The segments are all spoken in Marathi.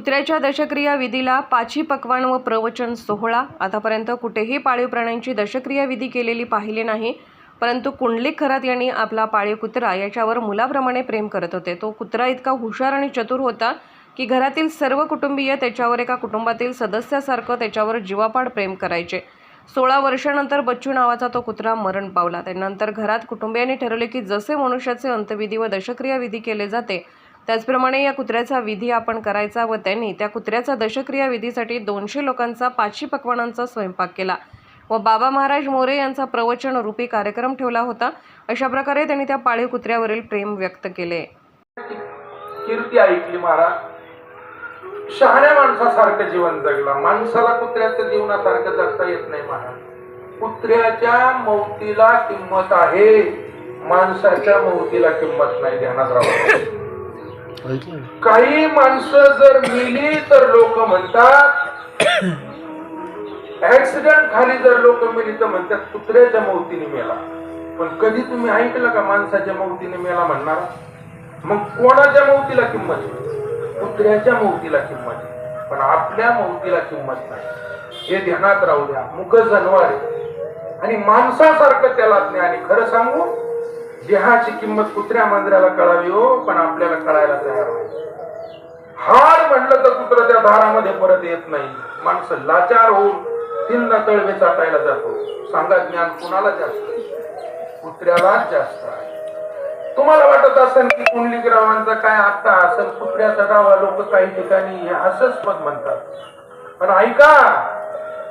कुत्र्याच्या दशक्रिया विधीला पाची पक्वान व प्रवचन सोहळा. आतापर्यंत कुठेही पाळीव प्राण्यांची दशक्रिया विधी केलेली पाहिली नाही. परंतु कुंडलिक खरात यांनी आपला पाळीव कुत्रा याच्यावर मुलाप्रमाणे प्रेम करत होते. तो कुत्रा इतका हुशार आणि चतुर होता की घरातील सर्व कुटुंबीय त्याच्यावर एका कुटुंबातील सदस्यासारखं त्याच्यावर जीवापाड प्रेम करायचे. सोळा वर्षानंतर बच्चू नावाचा तो कुत्रा मरण पावला. त्यानंतर घरात कुटुंबियांनी ठरवले की जसे मनुष्याचे अंत्यविधी व दशक्रिया विधी केले जाते त्याचप्रमाणे या कुत्र्याचा विधी आपण करायचा व त्यांनी त्या कुत्र्याचा दशक्रिया विधीसाठी दोनशे लोकांचा पाचशे पकवानांचा स्वयंपाक केला व बाबा महाराज मोरे यांचा प्रवचन रूपी कार्यक्रम ठेवला होता. अशा प्रकारे त्यांनी त्या पाळीव कुत्र्यावरील प्रेम व्यक्त केले. कीर्ती ऐकली महाराज. शहाण्या माणसासारखं जीवन जगला. माणसाला कुत्र्याचं जीवनासारखं जगता येत नाही महाराज. कुत्र्याच्या मौतीला किंमत आहे. माणसाच्या मौतीला किंमत नाही ध्यानात राहा. काही माणसं जर मिली तर लोक म्हणतात ऍक्सिडेंट खाली जर लोक मिली तर म्हणतात कुत्र्याच्या मौतीने मेला. पण कधी तुम्ही ऐकलं का माणसाच्या मौतीने मेला म्हणणार? मग कोणाच्या मौतीला किंमत? आहे? कुत्र्याच्या मौतीला किंमत. आहे. पण आपल्या मौतीला किंमत नाही. हे ध्यानात राहू द्या. मुख जनावर आहे. आणि माणसासारखं त्याला ज्ञान खरं सांगू? देहाची किंमत कुत्र्या मांजऱ्याला कळावी हो पण आपल्याला कळायला तयार व्हायचं हार म्हणलं तर कुत्र त्या दारामध्ये परत येत नाही. माणसं लाचार होऊन तीनदा तळवे चाटायला जातो. सांगा ज्ञान कुणाला जास्त? कुत्र्यालाच जास्त आहे. तुम्हाला वाटत असेल की कुंडलिकरावांचा काय आता असेल? कुत्र्याचा डावा लोक काही ठिकाणी हे हास्यास्पद म्हणतात. पण ऐका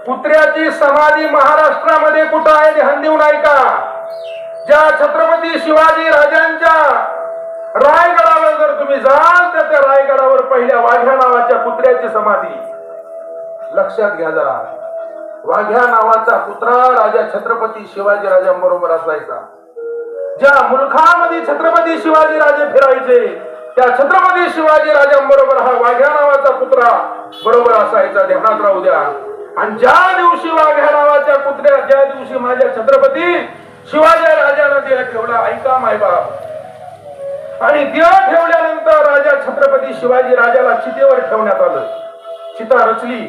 कुत्र्याची समाधी महाराष्ट्रामध्ये कुठं आहे ध्यान देऊन ऐका. ज्या छत्रपती शिवाजी राजांच्या रायगडावर जर तुम्ही जाल तर त्या रायगडावर पहिल्या वाघ्या नावाच्या कुत्र्याची समाधी. लक्षात घ्या जरा. वाघ्या नावाचा कुत्रा राजा छत्रपती शिवाजी राजांबरोबर असायचा. ज्या मुलखामध्ये छत्रपती शिवाजी राजे फिरायचे त्या छत्रपती शिवाजी राजांबरोबर हा वाघ्या नावाचा कुत्रा बरोबर असायचा ध्यानात राहू द्या आणि ज्या दिवशी वाघ्या नावाच्या कुत्र्या ज्या दिवशी माझ्या छत्रपती शिवाजी राजाला दिलं ठेवला ऐका मायबाप आणि देव ठेवल्यानंतर राजा छत्रपती शिवाजी राजाला चितेवर ठेवण्यात आलं. चिता रचली.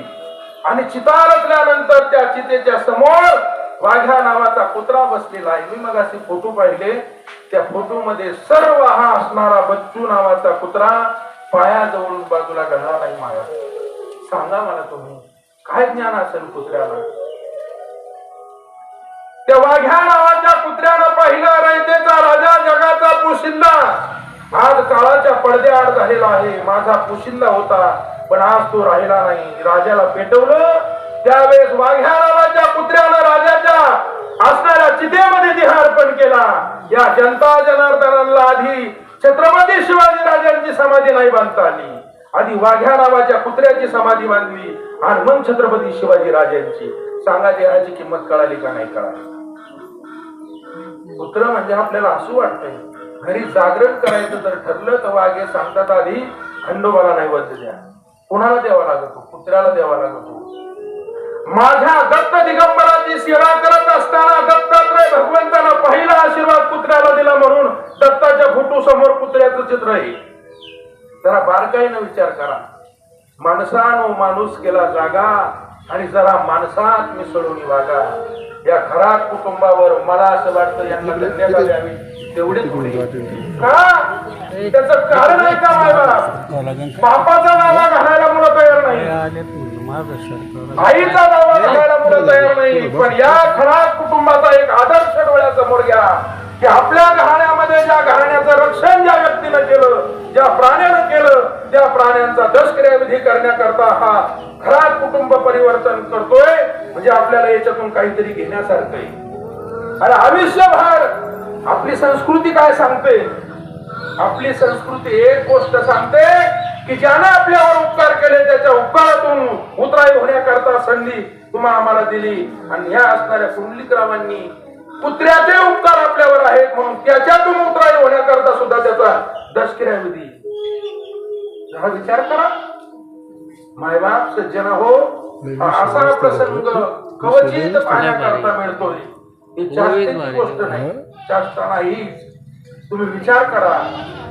आणि चिता रचल्यानंतर त्या चितेच्या समोर वाघ्या नावाचा कुत्रा बसलेला आहे. मी मग असे फोटो पाहिले. त्या फोटो मध्ये सर्व हा असणारा बच्चू नावाचा कुत्रा पायाजवळून बाजूला घडला नाही मला सांगा मला तुम्ही काय ज्ञान असेल कुत्र्याला? त्या वाघ्या नावाच्या कुत्र्यानं पाहिला रयतेचा राजा जगाचा पुशिंदा. आज काळाच्या पडद्याआड झालेला आहे माझा पुशिंदा होता पण आज तो राहिला नाही. राजाला पेटवलं त्यावेळेस वाघ्या नावाच्या कुत्र्यानं राजाच्या असणाऱ्या चितेमध्ये देह अर्पण केला. या जनता जनार्दनाला आधी छत्रपती शिवाजी राजांची समाधी नाही बांधता आली. आधी वाघ्या नावाच्या कुत्र्याची समाधी बांधली आणि मग छत्रपती शिवाजी राजांची. सांगा देहाची किंमत कळाली का नाही कळाली? पुत्र म्हणजे आपल्याला हसू वाटतंय. घरी जागरण करायचं जर ठरलं तर वाघे सांगतात आधी खंडोबाला नैवेद्य द्या. कुणाला द्यावा लागतो? कुत्र्याला द्यावा लागतो. माझ्या दत्त दिगंबराची सेवा करत असताना दत्तात्रय भगवंताला पहिला आशीर्वाद पुत्राला दिला म्हणून दत्ताच्या फोटो समोर पुत्र्याचं चित्र आहे. जरा बारकाईनं विचार करा. माणसानो माणूस केला जागा आणि जरा माणसात मिसळून वागा. या घरात कुटुंबावर मला असं वाटतं यांना धन्यता द्यावी तेवढे थोडे का? त्याच कारण आहे का मायबाप बापाचा नावा घालायला मुलं तयार नाही. आईचा दावा घालायला मुलं तयार नाही. पण या खराब कुटुंबाचा एक आदर्श डोळ्यासमोर घ्या. की आपल्या घराण्यामध्ये ज्या घराण्याचं रक्षण ज्या व्यक्तीनं केलं ज्या प्राण्यानं केलं त्या प्राण्यांचा दशक्रियाविधी करण्याकरता हा खराब कुटुंब परिवर्तन करतोय. म्हणजे आपल्याला याच्यातून काहीतरी घेण्यासारखं आहे. अरे आयुष्यभर आपली संस्कृती काय सांगते? आपली संस्कृती एक गोष्ट सांगते की ज्यानं आपल्यावर उपकार केले त्याच्या उपकारातून उतराई होण्याकरता संधी तुम्हा आम्हाला दिली. आणि ह्या असणाऱ्या कुंडलिकरावांनी कुत्र्याचे उपकार आपल्यावर आहेत म्हणून त्याच्यातून उतराई होण्याकरता सुद्धा त्याचा दशक्रिया जरा विचार करा. मायबाप सज्जन हो असा प्रसंग कवचित पाहण्याकरता मिळतोय. ही जास्तीची गोष्ट नाही. जास्त नाही. तुम्ही विचार करा.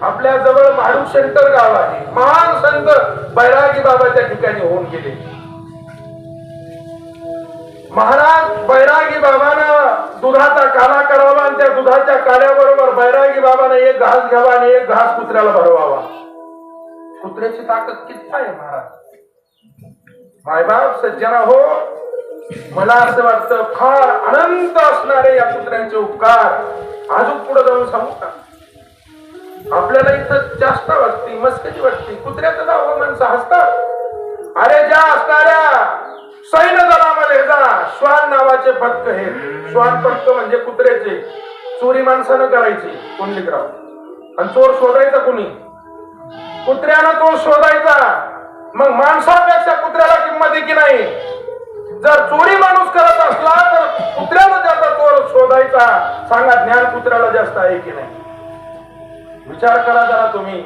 आपल्या जवळ माडू सेंटर गाव आहे. महान संत बैरागी बाबा त्या ठिकाणी होऊन गेले. महाराज बैरागी बाबानं दुधाचा काला करावा आणि त्या दुधाच्या काड्याबरोबर बैरागी बाबानं एक घास घ्यावा आणि एक घास कुत्र्याला भरवावा. कुत्र्याची ताकद किती आहे महाराज? मायबाप सज्जना हो मला असं वाटतं फार अनंत असणारे या कुत्र्यांचे उपकार अजून पुढे जाऊन सांगू का? आपल्याला इथं जास्त वाटते मस्करी वाटते कुत्र्याचं नाव माणसं हसतात. अरे ज्या असणाऱ्या सैन्य दलामध्ये जा श्वान नावाचे पथक हे. श्वान पथक म्हणजे कुत्र्याचे. चोरी माणसानं करायची पुंडलिकराव आणि चोर शोधायचा कुणी? कुत्र्यानं तो शोधायचा. मग माणसापेक्षा कुत्र्याला किंमत आहे की नाही? जर चोरी माणूस करत असला तर कुत्र्याला ज्याचा चोर शोधायचा. सांगा ज्ञान कुत्र्याला जास्त आहे की नाही? विचार करा जरा तुम्ही.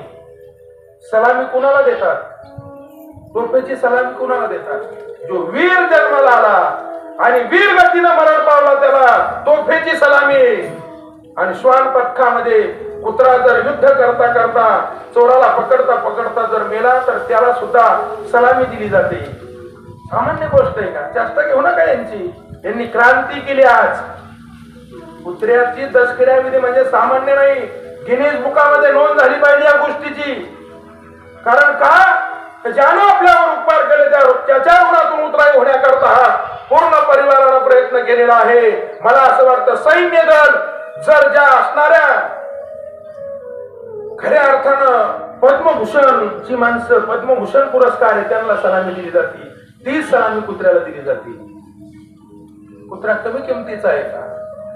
सलामी कुणाला देतात? तोफेची सलामी कुणाला देतात? जो वीर जन्माला आला आणि वीर गतीनं मरण पावला त्याला तोफेची सलामी. आणि श्वान पथकामध्ये कुत्रा जर युद्ध करता करता चोराला पकडता पकडता जर मेला तर त्याला सुद्धा सलामी दिली जाते. सामान्य गोष्ट आहे का? जास्त घेऊ नका यांची. यांनी क्रांती केली आज. कुत्र्याची तस्कऱ्याविधी म्हणजे सामान्य नाही गिनीज बुकामध्ये नोंद झाली पाहिजे या गोष्टीची. कारण का? ज्यानं आपल्यावर उपकार केले त्या त्याच्या ऋणातून उतराई होण्याकरता हा पूर्ण परिवारानं प्रयत्न केलेला आहे. मला असं वाटतं सैन्य दल जर ज्या असणाऱ्या खऱ्या अर्थानं पद्मभूषण जी माणसं पद्मभूषण पुरस्कार आहे त्यांना सलामी दिली जाते. ती सलामी कुत्र्याला दिली जाते. कुत्रा कमी किमतीचा आहे का?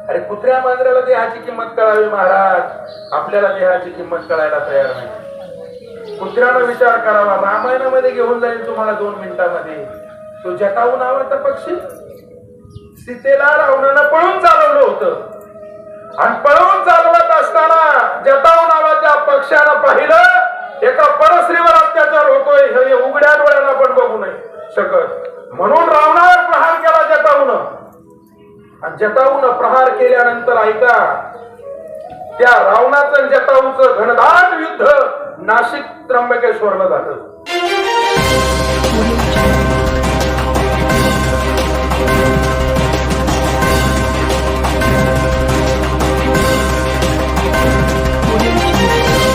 अरे कुत्र्या मांजराला देहाची किंमत कळावी महाराज. आपल्याला देहाची किंमत कळायला तयार नाही. कुत्र्यानं विचार करावा. रामायणामध्ये घेऊन जाईल तुम्हाला दोन मिनिटांमध्ये. तो जटाऊ नावाचा पक्षी. सीतेला रावणानं पळून चालवलं होतं. आणि पळवून चालवत असताना जटाऊ नावाच्या पक्षानं पाहिलं एका परस्त्रीवर अत्याचार होतोय हे उघड्या डोळ्यानं पण बघू नये. शकत म्हणून रावणावर प्रहार केला जटाऊन. जटाऊन प्रहार केल्यानंतर ऐका त्या रावणाचं आणि जटाऊचं घनदाट युद्ध नाशिक त्र्यंबकेश्वरला झालं.